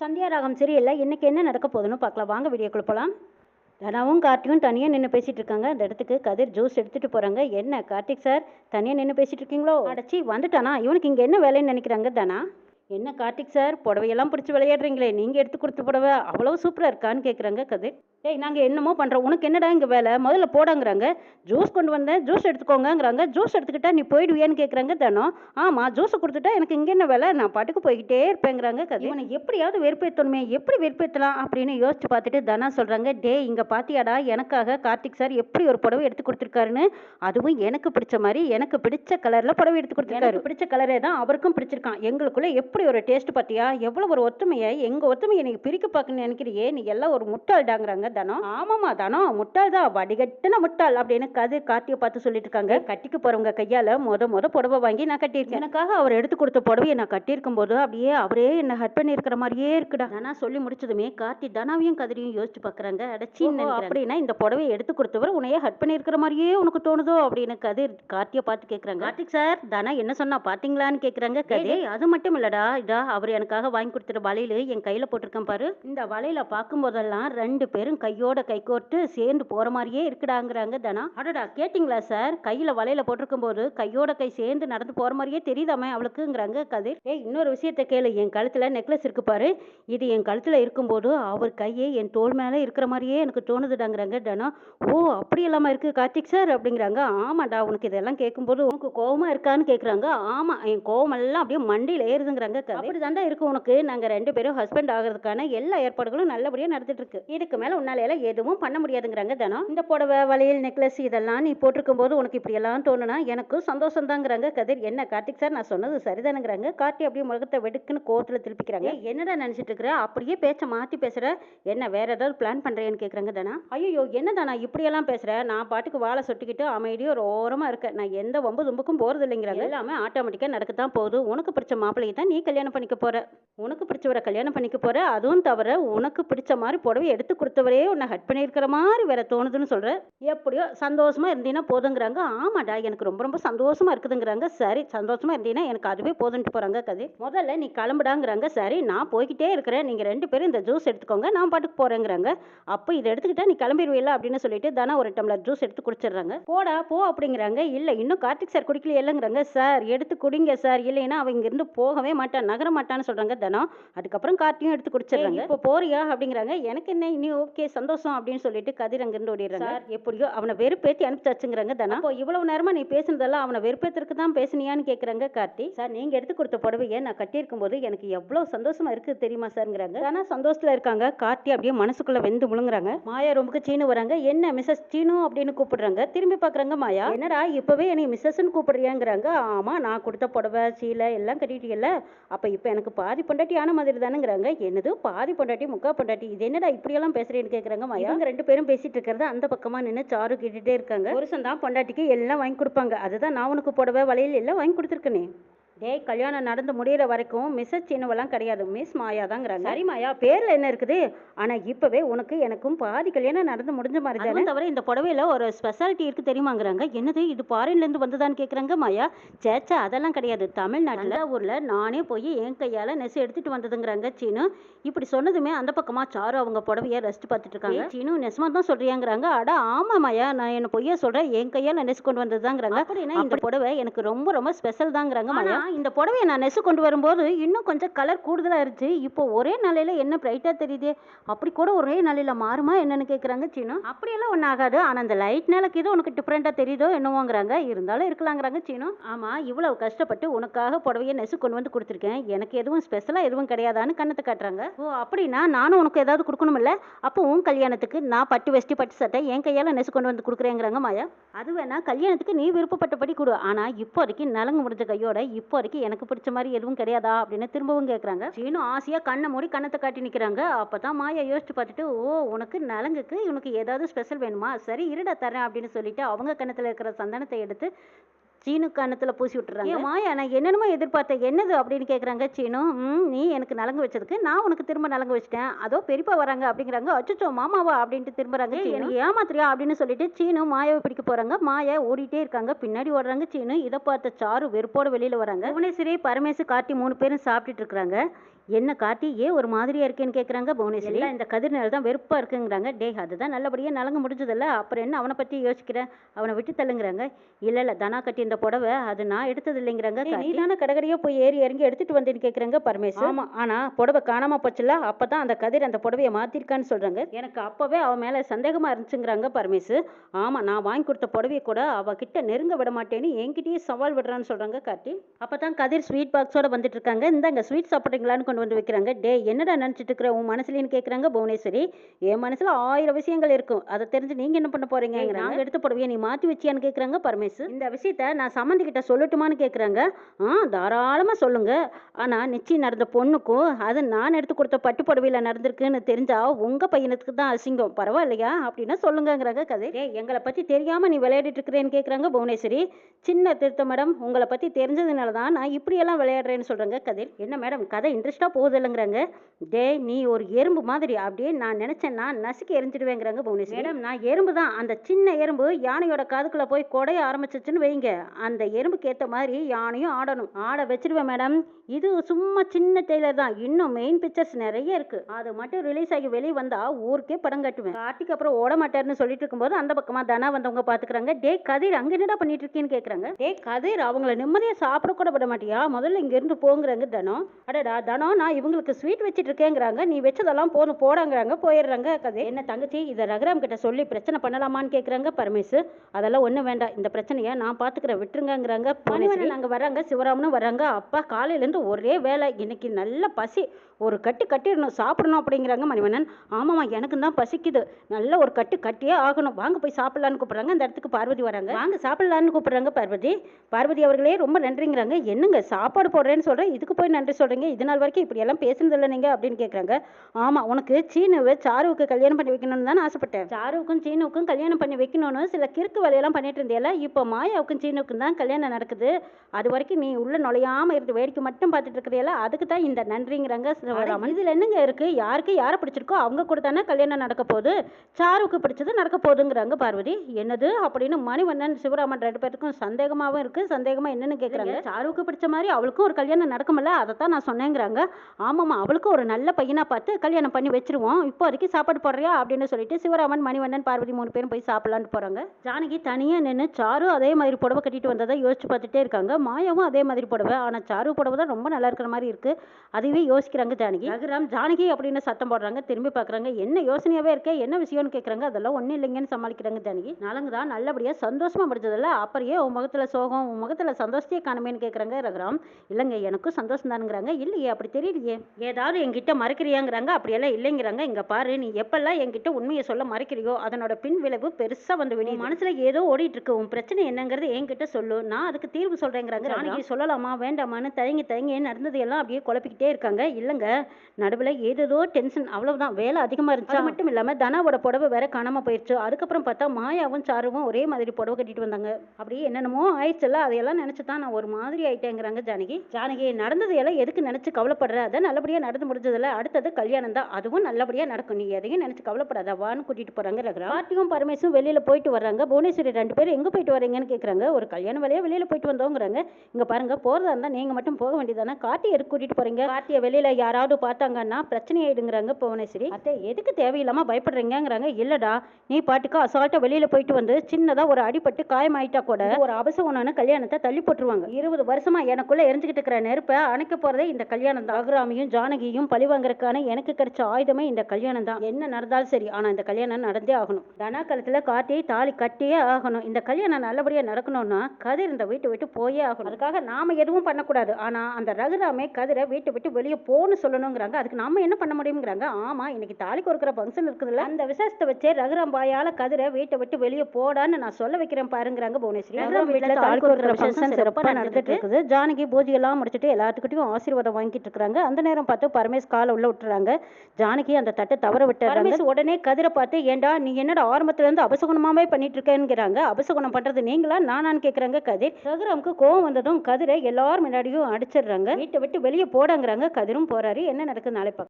சந்தியா ராகம் சரியில்லை. இன்னைக்கு என்ன நடக்க போகுதுன்னு பார்க்கலாம். வாங்க வீடியோக்குள்ள போகலாம் தனாவும் கார்த்திக்கும் தனியாக நின்று பேசிட்டு இருக்காங்க. அந்த இடத்துக்கு கதிர் ஜூஸ் எடுத்துகிட்டு போகிறாங்க என்ன கார்த்திக் சார் தனியாக நின்று பேசிட்டு இருக்கீங்களோ? அடைச்சி வந்துட்டானா? இவனுக்கு இங்கே என்ன வேலைன்னு நினைக்கிறாங்க தனா? என்ன கார்த்திக் சார் புடவையெல்லாம் பிடிச்சி விளையாடுறீங்களே? நீங்கள் எடுத்து கொடுத்த புடவை அவ்வளோ சூப்பராக இருக்கான்னு கேட்குறாங்க கதிர். ஏய் நாங்கள் என்னமோ பண்ணுறோம் உனக்கு என்னடா இங்கே வேலை? முதல்ல போடாங்கிறாங்க. ஜூஸ் கொண்டு வந்தேன். ஜூஸ் எடுத்துக்கோங்கங்கிறாங்க. ஜூஸ் எடுத்துக்கிட்டா நீ போயிடுவியான்னு கேட்குறாங்க தனம். ஆமாம் ஜூஸை கொடுத்துட்டா எனக்கு இங்கே என்ன வேலை? நான் பாட்டுக்கு போய்கிட்டே இருப்பேங்கிறாங்க கதிர் இவனை எப்படியாவது வெறுப்பேற்றணுமே எப்படி வெறுப்பேற்றலாம் அப்படின்னு யோசிச்சு பார்த்துட்டு தனா சொல்கிறாங்க டே இங்கே பாத்தியாடா? எனக்காக கார்த்திக் சார் எப்படி ஒரு புடவை எடுத்து கொடுத்துருக்காருன்னு? அதுவும் எனக்கு பிடிச்ச மாதிரி எனக்கு பிடிச்ச கலரில் புடவை எடுத்து கொடுத்துருக்காரு. பிடிச்ச கலரே தான் அவருக்கும் பிடிச்சிருக்கான். எங்களுக்குள்ள எப்படி ஒரு டேஸ்ட் பார்த்தியா எவ்வளோ ஒரு ஒத்துமையை எங்கள் ஒத்துமையை நீ பிரிக்க பார்க்கணும்னு நினைக்கிறியே? நீ எல்லாம் ஒரு முட்டாள்டாங்கிறாங்க தனம். ஆமாம்மா தனம். முட்டாள் தான். வடிகட்டின முட்டாள் அப்படின்னு கதிர் கார்த்தியை பார்த்து சொல்லிட்டு இருக்காங்க கட்டிக்கு போகிறவங்க கையால் மொத மொத புடவை வாங்கி நான் கட்டியிருக்கேன். எனக்காக அவர் எடுத்து கொடுத்த புடவையை நான் கட்டியிருக்கும் போது அப்படியே அவரே என்னை ஹட் பண்ணியிருக்கிற மாதிரியே இருக்குடா. தனா சொல்லி முடிச்சதுமே கார்த்தி தனாவையும் கதிரையும் யோசிச்சு பார்க்குறாங்க. அடச்சின்னு அப்படின்னா இந்த புடவையை எடுத்து கொடுத்தவர் உன்னையே ஹட் பண்ணியிருக்கிற மாதிரியே உனக்கு தோணுதோ அப்படின்னு கதிர் கார்த்தியை பார்த்து கேட்குறாங்க கார்த்திக் சார் தனா என்ன சொன்னா பார்த்தீங்களான்னு கேட்குறாங்க கதிர். அது மட்டும் இல்லடா. இதா அவர் எனக்காக வாங்கி கொடுத்துற வளையல் என் கையில் போட்டிருக்கேன் பாரு. இந்த வளையல பார்க்கும்போதெல்லாம் ரெண்டு பேரும் கையோட கை கோர்த்து சேர்ந்து போகிற மாதிரியே இருக்குடாங்கிறாங்க தனா. அடடா கேட்டிங்களா சார்? கையில் வலையில் போட்டிருக்கும் போது கையோட கை சேர்ந்து நடந்து போகிற மாதிரியே தெரியுதாமே அவளுக்குங்கிறாங்க கதிர். ஏய் இன்னொரு விஷயத்த கேளு. என் கழுத்தில் நெக்லஸ் இருக்கு பாரு. இது என் கழுத்தில் இருக்கும்போது அவர் கையே என் தோள் மேலே இருக்கிற மாதிரியே எனக்கு தோணுதுடாங்கிறாங்க தனா. ஓ அப்படி இல்லாமல் இருக்கு கார்த்திக் சார் அப்படிங்கிறாங்க. ஆமாடா உனக்கு இதெல்லாம் கேட்கும்போது உனக்கு கோவமாக இருக்கான்னு கேட்குறாங்க. ஆமாம் என் கோவமெல்லாம் அப்படியே மண்டியில் ஏறுதுங்கிறாங்க அப்படி தாண்டா இருக்கு உனக்கு. நாங்கள் ரெண்டு பேரும் ஹஸ்பண்ட் ஆகிறதுக்கான எல்லா ஏற்பாடுகளும் நல்லபடியாக நடந்துட்டு இருக்கு. இதுக்கு மேலே உன்னால எல்லாம் எதுவும் பண்ண முடியாதுங்கிறாங்க தனம். இந்த புடவை வளையல் நெக்லஸ் இதெல்லாம் நீ போட்டிருக்கும் போது உனக்கு இப்படி எல்லாம் தோணுனா எனக்கும் சந்தோஷம் தாங்கிறாங்க கதிர். என்ன கார்த்திக் சார்? நான் சொன்னது சரிதானுங்கிறாங்க. கார்த்தி அப்படியே முகத்தை வெடுக்குன்னு கோவத்தில் திருப்பிக்கிறாங்க. என்னடா நினைச்சிட்டு இருக்கிற அப்படியே பேச்சை மாற்றி பேசுற? என்ன வேற ஏதாவது பிளான் பண்றேன்னு கேட்குறாங்க தானா. ஐயோ என்ன தானா இப்படியெல்லாம் பேசுற? நான் பாட்டுக்கு வாழை சொட்டிக்கிட்டு அமைதியாக ஒரு ஓரமாக இருக்கேன். நான் எந்த வம்பு தும்புக்கும் போகிறது இல்லைங்கிறாங்க எல்லாமே ஆட்டோமேட்டிக்காக நடக்கத்தான் போகுது. உனக்கு பிடிச்ச மாப்பிள்ளையை தான் நீ கல்யாணம் பண்ணிக்க போற. உனக்கு பிடிச்சவரை கல்யாணம் பண்ணிக்க போற. அதுவும் தவிர உனக்கு பிடிச்ச மாதிரி புடவை எடுத்து கொடுத்தவரே உன்னை ஹட் பண்ணியிருக்கிற மாதிரி வேற தோணுதுன்னு சொல்கிற எப்படியோ சந்தோஷமா இருந்தீங்கன்னா போதுங்கிறாங்க. ஆமாடா எனக்கு ரொம்ப ரொம்ப சந்தோஷமா இருக்குதுங்கிறாங்க. சரி சந்தோஷமா இருந்தீங்கன்னா எனக்கு அதுவே போதுன்ட்டு போகிறாங்க கதை. முதல்ல நீ கிளம்புடாங்கிறாங்க. சரி நான் போய்கிட்டே இருக்கிறேன். நீங்க ரெண்டு பேரும் இந்த ஜூஸ் எடுத்துக்கோங்க. நான் பாட்டுக்கு போறேங்கிறாங்க. அப்போ இதை எடுத்துக்கிட்டா நீ கிளம்பிடுவீல்ல அப்படின்னு சொல்லிட்டு தானே ஒரு டம்ளர் ஜூஸ் எடுத்து குடிச்சிடுறாங்க. போடா போ அப்படிங்கிறாங்க. இல்லை இன்னும் கார்த்திக் சார் குடிக்கல இல்லைங்கிறாங்க சார் எடுத்து குடிங்க சார் இல்லைன்னா அவன் இங்கேருந்து போகவே மாட்டான். நகர மாட்டான்னு சொல்கிறாங்க தனம் அதுக்கப்புறம் கார்த்தியும் எடுத்து குடிச்சிடுறாங்க. இப்போ போறியா அப்படிங்கிறாங்க. எனக்கு என்ன இனி ஓகே சந்தோஷம் அப்படின்னு சொல்லிட்டு கதிர் அங்கிருந்து ஓடிடுறாங்க. சார். எப்படியோ அவனை வெறுப்பேத்தி அனுப்பிச்சாச்சுங்கிறாங்க தனம் அப்போ இவ்வளவு நேரமா நீ பேசுனதெல்லாம் அவனை வெறுப்பேத்துறதுக்கு தான் பேசுனியான்னு கேட்குறாங்க கார்த்தி. சார் நீங்க எடுத்து கொடுத்த புடவையை நான் கட்டியிருக்கும் போது எனக்கு எவ்வளவு சந்தோஷமா இருக்கு தெரியுமா சார்ங்கிறாங்க. ஆனா சந்தோஷத்துல இருக்காங்க. கார்த்தி அப்படியே மனசுக்குள்ள வெந்து முழுங்குறாங்க. மாயா ரொம்பக்கு சீனு வராங்க. என்ன மிஸ்ஸஸ் சீனு அப்படின்னு கூப்பிடுறாங்க. திரும்பி பார்க்கறாங்க மாயா. என்னடா இப்பவே என்னை மிஸ்ஸஸ்ன்னு கூப்பிடுறியாங்கிறாங்க. ஆமா நான் கொடுத்த புடவை சீலை எல்லாம் கட்டிட்டீங்கல்ல. அப்ப இப்போ எனக்கு பாதி பொண்டாட்டி ஆன மாதிரி தானேங்கிறாங்க. என்னது பாதி பொண்டாட்டி முக்கா பொண்டாட்டி? இது என்னடா இப்படியெல்லாம் பேசுறேன்னு கேட்குறாங்க மாயா. இவங்க ரெண்டு பேரும் பேசிட்டு இருக்கிறது அந்த பக்கமா நின்று சாரு கேட்டுட்டே இருக்காங்க. ஒரு தான் பொண்டாட்டிக்கு எல்லாம் வாங்கி கொடுப்பாங்க. அதுதான் நான் உனக்கு புடவை வளையல் எல்லாம் வாங்கி கொடுத்துருக்கனே. டேய் கல்யாணம் நடந்து முடியிற வரைக்கும் மிஸ்ஸஸ் சின்னவெல்லாம் கிடையாது. மிஸ் மாயா தாங்கிறாங்க சரி மாயா. பேர்ல என்ன இருக்குது? ஆனா இப்பவே உனக்கு எனக்கும் பாதி கல்யாணம் நடந்து முடிஞ்ச மாதிரி தானே? தவிர இந்த புடவையில ஒரு ஸ்பெஷாலிட்டி இருக்கு தெரியுமாங்கிறாங்க. என்னது இது ஃபாரின்ல இருந்து வந்ததான்னு கேக்குறாங்க மாயா? சேச்சா அதெல்லாம் கிடையாது. தமிழ்நாட்டுல ஊர்ல நானே போய் என் கையால நெசு எடுத்துட்டு வந்ததுங்கிறாங்க சீனு. இப்படி சொன்னதுமே அந்த பக்கமா சாரு அவங்க புடவைய ரெஸ்ட் பார்த்துட்டு இருக்காங்க. சீனு நெசமா தான் சொல்றியாங்கிறாங்க. அட ஆமா மாயா. நான் என்ன பொய்யா சொல்றேன்? என் கையால நெசு கொண்டு வந்ததுதாங்கிறாங்க. அப்படின்னா இந்த புடவை எனக்கு ரொம்ப ரொம்ப ஸ்பெஷல் தாங்கிறாங்க மாயா. இந்த புடவையை நான் நெசு கொண்டு வரும்போது இன்னும் கொஞ்சம் கலர் கூடுதலாக இருந்துச்சு. இப்போ ஒரே நாளையில் என்ன பிரைட்டாக தெரியுது? அப்படி கூட ஒரே நாளையில் மாறுமா என்னென்னு கேட்குறாங்க சீனு. அப்படியெல்லாம் ஒன்றும் ஆகாது. ஆனால் அந்த லைட் நாளைக்கு ஏதோ உனக்கு டிஃப்ரெண்ட்டாக தெரியுதோ என்னவோங்கிறாங்க. இருந்தாலும் இருக்கலாங்கிறாங்க சீனு. ஆமாம் இவ்வளோ கஷ்டப்பட்டு உனக்காக புடவையை நெசு கொண்டு வந்து கொடுத்துருக்கேன். எனக்கு எதுவும் ஸ்பெஷலாக எதுவும் கிடையாதான்னு கண்ணத்தை காட்டுறாங்க. ஓ அப்படின்னா நானும் உனக்கு ஏதாவது கொடுக்கணுமில்ல? அப்போ உன் கல்யாணத்துக்கு நான் பட்டு வெஸ்டி பட்டு சட்டை என் கையால் நெசு கொண்டு வந்து கொடுக்குறேங்கிறாங்க மாயா. அது வேணா கல்யாணத்துக்கு நீ விருப்பப்பட்டபடி கொடு. ஆனால் இப்போதைக்கு நலங்கு முடிஞ்ச கையோட இப்போ வரைக்கும் எனக்கு பிடிச்ச மாதிரி எதுவும் கிடையாதா அப்படின்னு திரும்பவும் கேட்குறாங்க சீனு ஆசையாக கண்ணை மூடி கண்ணத்தை காட்டி நிற்கிறாங்க அப்போ தான் மாயா யோசிச்சு பார்த்துட்டு ஓ உனக்கு நலங்குக்கு இவனுக்கு ஏதாவது ஸ்பெஷல் வேணுமா? சரி இருடா தரேன் அப்படின்னு சொல்லிட்டு அவங்க கண்ணத்தில் இருக்கிற சந்தனத்தை எடுத்து சீனு கன்னத்தில் பூசி விட்டுறாங்க. மாயா நான் என்னென்னமோ எதிர்பார்த்தேன். என்னது அப்படின்னு கேட்குறாங்க சீனு. ம் நீ எனக்கு நலங்கு வச்சதுக்கு நான் உனக்கு திரும்ப நலங்கு வச்சிட்டேன். அதோ பெரியப்பா வராங்க அப்படிங்கிறாங்க. அச்சோ மாமாவா அப்படின்ட்டு திரும்புறாங்க "ஏய், எனக்கு ஏமாத்துறியா அப்படின்னு சொல்லிட்டு சீனு மாயாவை பிடிக்க போறாங்க. மாயா ஓடிட்டே இருக்காங்க. பின்னாடி ஓடுறாங்க சீனு. இதை பார்த்த சாரு வெறுப்போட வெளியில வராங்க. புவனேஸ்வரி பரமேசு கார்த்தி மூணு பேரும் சாப்பிட்டுட்டு இருக்கிறாங்க. என்ன காட்டி ஏன் ஒரு மாதிரியா இருக்கேன்னு கேட்குறாங்க புவனேஸ்வரி. இந்த கதிர்னால தான் வெறுப்பாக இருக்குங்கிறாங்க. டே அதுதான் நல்லபடியாக நலங்கு முடிஞ்சதில்ல. அப்புறம் என்ன அவனை பற்றி யோசிக்கிற? அவனை விட்டு தள்ளுங்கிறாங்க. இல்லை இல்லை தனா கட்டி இந்த புடவை அது நான் எடுத்தது இல்லைங்கிறாங்க நீ தானே போய் ஏறி இறங்கி எடுத்துட்டு வந்தேன்னு கேட்குறாங்க பரமேஷ் ஆமாம் ஆனால் புடவை காணாமல் போச்சுல அப்போ தான் அந்த கதிர் அந்த புடவையை மாற்றிருக்கான்னு சொல்கிறாங்க எனக்கு அப்போவே அவன் மேலே சந்தேகமாக இருந்துச்சுங்கிறாங்க பரமேஷ் ஆமாம் நான் வாங்கி கொடுத்த புடவையை கூட அவகிட்ட நெருங்க விட மாட்டேன்னு என்கிட்டயே சவால் விடுறான்னு சொல்கிறாங்க கார்த்தி. அப்போ தான் கதிர் ஸ்வீட் பாக்ஸோட வந்துட்டு இருக்காங்க. இந்தாங்க ஸ்வீட் சாப்பிட்றீங்களான்னு கொண்டு வந்து வைக்கிறாங்க. டே என்னடா நினச்சிட்டு இருக்கிற? உன் மனசுலன்னு கேட்குறாங்க புவனேஸ்வரி. என் மனசில் ஆயிரம் விஷயங்கள் இருக்கும். அதை தெரிஞ்சு நீங்கள் என்ன பண்ண போறீங்க நாங்கள் எடுத்த புடவையை? நீ மாற்றி வச்சியான்னு கேட்குறாங்க பரமேஷ் இந்த விஷயத்த நான் சம்மந்தி கிட்ட சொல்லட்டுமான்னு கேட்குறாங்க ஆ தாராளமாக சொல்லுங்க. ஆனால் நிச்சயம் நடந்த பொண்ணுக்கும் அது நான் எடுத்து கொடுத்த பட்டு புடவையில் நடந்திருக்குன்னு தெரிஞ்சா உங்கள் பையனுக்கு தான் அசிங்கம். பரவாயில்லையா? அப்படின்னா சொல்லுங்கங்கிறாங்க கதை. ஏ எங்களை பற்றி தெரியாமல் நீ விளையாடிட்டு இருக்கிறேன்னு கேட்குறாங்க புவனேஸ்வரி. சின்ன திருத்தம் மேடம். உங்களை பற்றி தெரிஞ்சதுனால தான் நான் இப்படியெல்லாம் விளையாடுறேன்னு சொல்கிறேங்க கதிர் என்ன மேடம்? கதை இன்ட்ரெஸ்ட்டாக போகுது இல்லைங்கிறாங்க டே நீ ஒரு எறும்பு மாதிரி. அப்படியே நான் நினச்சேன் நான் நசுக்கி எரிஞ்சிடுவேங்கிறாங்க புவனேஸ்வரி. மேடம் நான் எறும்பு தான். அந்த சின்ன எறும்பு யானையோட காதுக்குள்ளே போய் கொடைய ஆரம்பிச்சிச்சுன்னு வைங்க. அந்த எறும்புக்கு ஏற்ற மாதிரி யானையும் ஆடணும். ஆட வச்சிருவேன் மேடம். இது சும்மா சின்ன டெய்லர் தான். இன்னும் மெயின் பிக்சர்ஸ் நிறைய இருக்கு. அது மட்டும் ரிலீஸ் ஆகி வெளியே வந்தா ஊருக்கே படம் கட்டுவேன். கார்த்திக் அப்புறம் ஓட மாட்டாருன்னு சொல்லிட்டு இருக்கும்போது அந்த பக்கமா தனா வந்தவங்க பாத்துக்கிறாங்க. டே கதிர் அங்க என்னடா பண்ணிட்டு இருக்கேன்னு கேக்குறாங்க. டே கதிர் அவங்கள நிம்மதியா சாப்பிட கூட விட மாட்டியா? முதல்ல இங்க இருந்து போங்கிறாங்க தனம் அடடா தனம் நான் இவங்களுக்கு ஸ்வீட் வச்சிட்டு இருக்கேங்கிறாங்க நீ வச்சதெல்லாம் போகணும் போடாங்கிறாங்க போயிடுறாங்க கதை. என்ன தங்கச்சி இதை ரகுராம் கிட்ட சொல்லி பிரச்சனை பண்ணலாமான்னு கேட்குறாங்க பரமேசு. அதெல்லாம் ஒன்றும் வேண்டாம் இந்த பிரச்சனையை நான் பார்த்துக்கிறேன் விட்டுருங்கிறாங்க மணிவண்ணன் நாங்கள் வராங்க சிவராமனும் வராங்க. அப்பா காலையிலேருந்து ஒரே வேலை இன்னைக்கு நல்ல பசி. ஒரு கட்டு கட்டிடணும் சாப்பிடணும் அப்படிங்கிறாங்க மணிவண்ணன். ஆமாம்மா எனக்கு தான் பசிக்குது. நல்ல ஒரு கட்டு கட்டியே ஆகணும். வாங்க போய் சாப்பிடலான்னு கூப்பிட்றாங்க. அந்த இடத்துக்கு பார்வதி வராங்க. வாங்க சாப்பிடலான்னு கூப்பிட்றாங்க பார்வதி. பார்வதி அவர்களே ரொம்ப நன்றிங்கிறாங்க. என்னங்க சாப்பாடு போடுறேன்னு சொல்கிறேன் இதுக்கு போய் நன்றி சொல்கிறீங்க இது நாள் வரைக்கும் இப்படி எல்லாம் பேசுனதில்லை நீங்கள் அப்படின்னு கேட்குறாங்க ஆமாம் உனக்கு சீனுவை சாருவுக்கு கல்யாணம் பண்ணி வைக்கணும்னு தான் ஆசைப்பட்டேன். சாருவுக்கும் சீனுவுக்கும் கல்யாணம் பண்ணி வைக்கணும்னு சில கிறுக்கு வேலையெல்லாம் பண்ணிட்டு இருந்தியல இப்போ மாயாவுக்கும் சீனுவுக்கும் தான் கல்யாணம் நடக்குது. அது வரைக்கும் நீ உள்ள நுழையாம இருந்து வேடிக்கை மட்டும் பார்த்துட்டு இருக்கிறியல அதுக்கு தான் இந்த நன்றிங்கிறாங்க சிவராமன் இதுல என்னங்க இருக்கு? யாருக்கு யாரை பிடிச்சிருக்கோ அவங்க கூட தானே கல்யாணம் நடக்க போகுது. சாருவுக்கு பிடிச்சது நடக்க போகுதுங்கிறாங்க பார்வதி. என்னது அப்படின்னு மணிவண்ணன் சிவராமன் ரெண்டு பேருக்கும் சந்தேகமாவும் இருக்கு. சந்தேகமா என்னன்னு கேக்குறாங்க. சாருவுக்கு பிடிச்ச மாதிரி அவளுக்கும் ஒரு கல்யாணம் நடக்கும்ல அதை தான் நான் சொன்னேங்கிறாங்க. ஆமாம்மா அவளுக்கும் ஒரு நல்ல பையனா பார்த்து கல்யாணம் பண்ணி வச்சிருவோம். இப்போ வரைக்கும் சாப்பாடு போடுறியா அப்படின்னு சொல்லிட்டு சிவராமன் மணிவண்ணன் பார்வதி மூணு பேரும் போய் சாப்பிடலான்னு போறாங்க. ஜானகி தனியா நின்று சாரு அதே மாதிரி புடவை கட்டிட்டு வந்ததை யோசிச்சு பார்த்துட்டே இருக்காங்க. மாயாவும் அதே மாதிரி புடவை. ஆனால் சாரு புடவை தான் ரொம்ப நல்லா இருக்கிற மாதிரி இருக்கு. அதுவே யோசிக்கிறாங்க ஜானகி. ரகுராம் ஜானகி அப்படின்னு சத்தம் போடுறாங்க. திரும்பி பார்க்குறாங்க என்ன யோசனையாவே இருக்கே? என்ன விஷயம்னு கேட்குறாங்க அதெல்லாம் ஒன்றும் இல்லைங்கன்னு சமாளிக்கிறாங்க ஜானகி. நலங்கு தான் நல்லபடியாக சந்தோஷமா முடிஞ்சதில்ல அப்புறையே உன் முகத்தில் சோகம் உன் முகத்தில் சந்தோஷத்தையே காணுமேன்னு கேட்குறாங்க ரகுராம். இல்லைங்க எனக்கும் சந்தோஷம் தானுங்கிறாங்க இல்லையே அப்படி தெரியலையே ஏதாவது என்கிட்ட மறைக்கிறியாங்கிறாங்க அப்படியெல்லாம் இல்லைங்கிறாங்க. இங்க பாரு நீ எப்பெல்லாம் என்கிட்ட உண்மையை சொல்ல மறைக்கிறியோ அதனோட பின் விளைவு பெருசா வந்து விடும் மனசுல ஏதோ ஓடிட்டு இருக்கு உன் பிரச்சனை என்னங்கிறது என்கிட்ட சொல்லு. நான் அதுக்கு தீர்வு சொல்றேங்கிறாங்க. ஜானகி சொல்லலாமா வேண்டாமான்னு தயங்கி தயங்கி நடந்தது எல்லாம் அப்படியே குழப்பிக்கிட்டே இருக்காங்க. இல்லைங்க நடுவில் ஏதேதோ டென்ஷன் அவ்வளவுதான். வேலை அதிகமா இருந்துச்சு? அது மட்டும் இல்லாம தனாவோட புடவை வேற காணாம போயிடுச்சு அதுக்கப்புறம் பார்த்தா மாயாவும் சாருவும் ஒரே மாதிரி புடவை கட்டிட்டு வந்தாங்க. அப்படியே என்னென்னமோ ஆயிடுச்சுல அதையெல்லாம் நினைச்சு தான் நான் ஒரு மாதிரி ஆயிட்டேங்கிறாங்க ஜானகி. ஜானகி நடந்தது எல்லாம் எதுக்கு நினைச்சு கவலைப்படுற அதை நல்லபடியாக நடந்து முடிஞ்சதில்ல அடுத்தது கல்யாணம் தான். அதுவும் நல்லபடியாக நடக்கும். நீ எதையும் நினச்சி கவலைப்படாதவான்னு வான்னு போகிறாங்க ரகுரா பார்த்தியும் பரமேசும் வெளியில் போயிட்டு வர்றாங்க. புவனேஸ்வரி ரெண்டு பேரும் எங்கே போயிட்டு வரீங்கன்னு கேட்குறாங்க ஒரு கல்யாணம் வழியாக வெளியில் போயிட்டு வந்தோங்கிறாங்க. இங்கே பாருங்கள் போகிறதா இருந்தால் நீங்கள் மட்டும் போக வேண்டியதானே கார்த்தி எதுக்கு கூட்டிகிட்டு போகிறீங்க கார்த்தியை வெளியில் யாராவது பார்த்தாங்கன்னா பிரச்சனை ஆயிடுங்கிறாங்க புவனேஸ்வரி. அத்தை எதுக்கு தேவையில்லாமல் பயப்படுறீங்கங்கிறாங்க. இல்லைடா நீ பாட்டுக்கு அசால்ட்டாக வெளியில் போயிட்டு வந்து சின்னதாக ஒரு அடிபட்டு காயமாயிட்டா கூட ஒரு அபசகுணான கல்யாணத்தை தள்ளி போட்டுருவாங்க. இருபது வருஷமா எனக்குள்ளே எரிஞ்சுக்கிட்டு இருக்கிற நெருப்பை அணைக்க போகிறதே இந்த கல்யாணம் தான். அகராமியும் ஜானகியும் பழி வாங்குறதுக்கான எனக்கு கிடைச்ச ஆயுதமே இந்த கல்யாணம் தான் என்ன நடந்தாலும் சரி ஆனா இந்த கல்யாணம் நடந்தே ஆகணும். தனா காலத்துல கார்த்தியை தாலி கட்டியே ஆகணும். இந்த கல்யாணம் நல்லபடியா நடக்கணும்னா கதிர் இந்த வீட்டை விட்டு போயே ஆகணும். அதுக்காக நாம எதுவும் பண்ணக்கூடாது. ஆனா அந்த ரகுராமே கதிரை வீட்டை விட்டு வெளியே போன்னு சொல்லணுங்கிறாங்க. அதுக்கு நாம என்ன பண்ண முடியுங்கிறாங்க ஆமா இன்னைக்கு தாலி கொடுக்குற ஃபங்க்ஷன் இருக்குதுல்ல. அந்த விசேஷத்தை வச்சே ரகுராம் பாயால கதிரை வீட்டை விட்டு வெளியே போடான்னு நான் சொல்ல வைக்கிறேன் பாருங்கிறாங்க புவனேஸ்வரி. ரகுராம் வீட்டுல தாலி கொடுக்குற ஃபங்க்ஷன் சிறப்பா நடந்துட்டு இருக்குது. ஜானகி பூஜை எல்லாம் முடிச்சுட்டு எல்லாத்துக்கிட்டையும் ஆசீர்வாதம் வாங்கிட்டு இருக்காங்க அந்த நேரம் பார்த்து பரமேஷ் காலை உள்ள விட்டுறாங்க. ஜானகி அந்த தட்டை தவற விட்டுறாங்க. உடனே கதிரை பார்த்து ஏண்டா நீ என்னடா ஆரம்பத்துல இருந்து அபசகுணமாவே பண்ணிட்டு இருக்கேங்கிறாங்க அபசகுணம் பண்றது நீங்களா? நானான்னு கேக்குறாங்க கதிர். ரகுராமுக்கு கோவம் வந்ததும் கதிரை எல்லாரும் முன்னாடியும் அடிச்சிடுறாங்க. வீட்டை விட்டு வெளியே போடங்கிறாங்க. கதிரும் போறாரு. என்ன நடக்குது நாளை பார்க்கலாம்